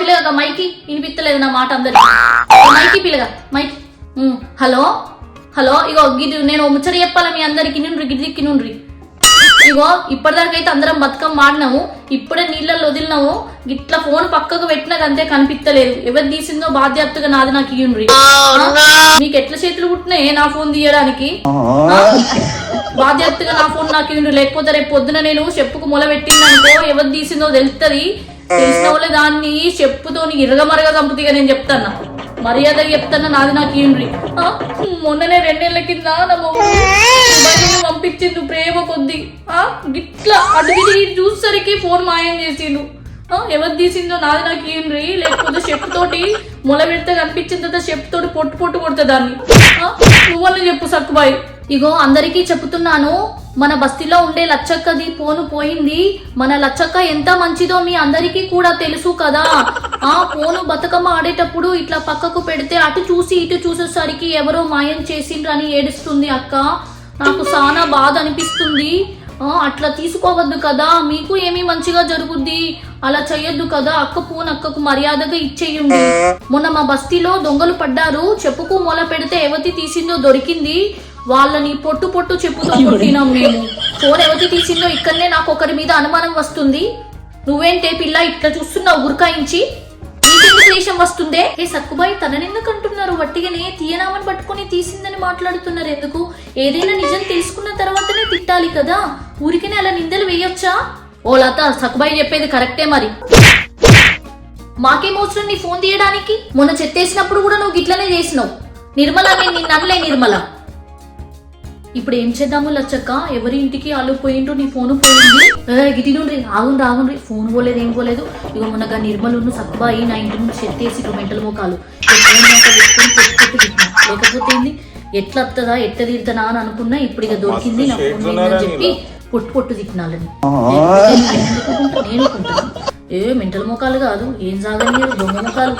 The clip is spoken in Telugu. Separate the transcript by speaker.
Speaker 1: పిల్లగా మైకి వినిపిస్తలేదు నా మాట అందరికి. మైకి పిల్లగా మైకి. హలో? హలో? ఇగో గిది నేను ముచ్చట చెప్పాలా మీ అందరికి? నుండ్రి గిది కినుండ్రి ఇగో ఇప్పటిదాకైతే అందరం బతుకమ్మ ఆడినాము ఇప్పుడే నీళ్ళల్లో వదిలినాము. ఇట్లా ఫోన్ పక్కకు పెట్టినాక అంతే కనిపిస్తలేదు ఎవరు తీసిందో బాధ్యతగా నాది నాకు ఇయ్యుండ్రి. మీకు ఎట్లా చేతులు పుట్టినాయి నా ఫోన్ తీయడానికి? ఆ? బాధ్యతగా నా ఫోన్ నాకు ఇవ్వండి లేకపోతే రేపు పొద్దున నేను చెప్పుకు మొల పెట్టిందనుకో ఎవరు తీసిందో తెలుస్తుంది తెలిసిన వాళ్ళే దాన్ని చెప్పుతో ఇరగమరగా చంపుతీగా నేను చెప్తాను మర్యాద చెప్తాను నాది నాకు ఇవ్వండి మొన్ననే రెండేళ్ళ కింద నా మొగుడు పంపించిండు ప్రేమ కొద్ది. ఆ? గిట్లా అటు చూసేసరికి ఫోన్ మాయం చేసిండు. ఆ, ఎవరు తీసిందో నాది నాకు ఇవ్వండి లేకపోతే చెప్పుతోటి మొల పెడితే కనిపించిన తర్వాత చెప్పుతోటి పొట్టు పొట్టు కొడుతుంది దాన్ని. ఆ, నువ్వన్న చెప్పు సక్కుబాయి. ఇగో అందరికీ చెప్తున్నాను మన బస్తీలో ఉండే లచ్చక్కది పోను పోయింది. మన లచ్చక్క ఎంత మంచిదో మీ అందరికీ కూడా తెలుసు కదా. ఆ పోను బతుకమ్మ ఆడేటప్పుడు ఇట్లా పక్కకు పెడితే అటు చూసి ఇటు చూసేసరికి ఎవరో మాయం చేసిండ్రని ఏడుస్తుంది అక్క. నాకు చాలా బాధ అనిపిస్తుంది. ఆ, అట్లా తీసుకోవద్దు కదా. మీకు ఏమి మంచిగా జరుగుద్ది. అలా చెయ్యొద్దు కదా. అక్క పూన్ అక్కకు మర్యాదగా ఇచ్చేయండి. మొన్న మా బస్తీలో దొంగలు పడ్డారు. చెప్పుకు మొల పెడితే ఎవతి తీసిందో దొరికింది. వాళ్ళని పొట్టు పొట్టు చెప్పుతో కొట్టినాం మేము. ఫోన్ ఎవతి తీసిందో ఇక్కడనే నాకు ఒకరి మీద అనుమానం వస్తుంది. నువ్వేంటే పిల్ల ఇట్లా చూస్తున్నావు నీకెందుకు దేశం వస్తుందే? ఏ సక్కుబాయి తననెందుకు అంటున్నారు? వట్టిగానే తీయనామని పట్టుకొని తీసిందని మాట్లాడుతున్నారు ఎందుకు? ఏదైనా నిజం తెలుసుకున్న తర్వాతనే తిట్టాలి కదా. ఊరికనే అలా నిందలు వేయొచ్చా? ఓ లత సక్కుబాయి చెప్పేది కరెక్టే మరి. మాకేం అవసరం నీ ఫోన్ తీయడానికి? మొన్న చెత్తేసినప్పుడు కూడా నువ్వు గిట్లనే చేసినావు. నిర్మల నేను నిన్ను అనలే నిర్మల. ఇప్పుడు ఏం చేద్దాము లచ్చక్క? ఎవరి ఇంటికి అల్లు పోయిండ్రు? నీ ఫోన్ పోయింది. ఏ, గిటి నుండి ఆగుండ్రి ఆగుండ్రి. ఫోన్ పోలేదు ఏం పోలేదు. ఇక మొన్నగా నిర్మలును సక్కుబాయి నా ఇంటి నుంచి చెత్తేసి మెంటల మోకాలు. లేకపోతే ఏంది? ఎట్లా వస్తుందా ఎట్లా తీరుతానా అని అనుకున్నా. ఇప్పుడు ఇక దొరికింది నా ఫోన్ పోయిందని చెప్పి పొట్టు పొట్టు తిట్టినాలని నేను. ఏ మెంటల్ మొఖాలు కాదు. ఏం సాగని దొంగ మొఖాలు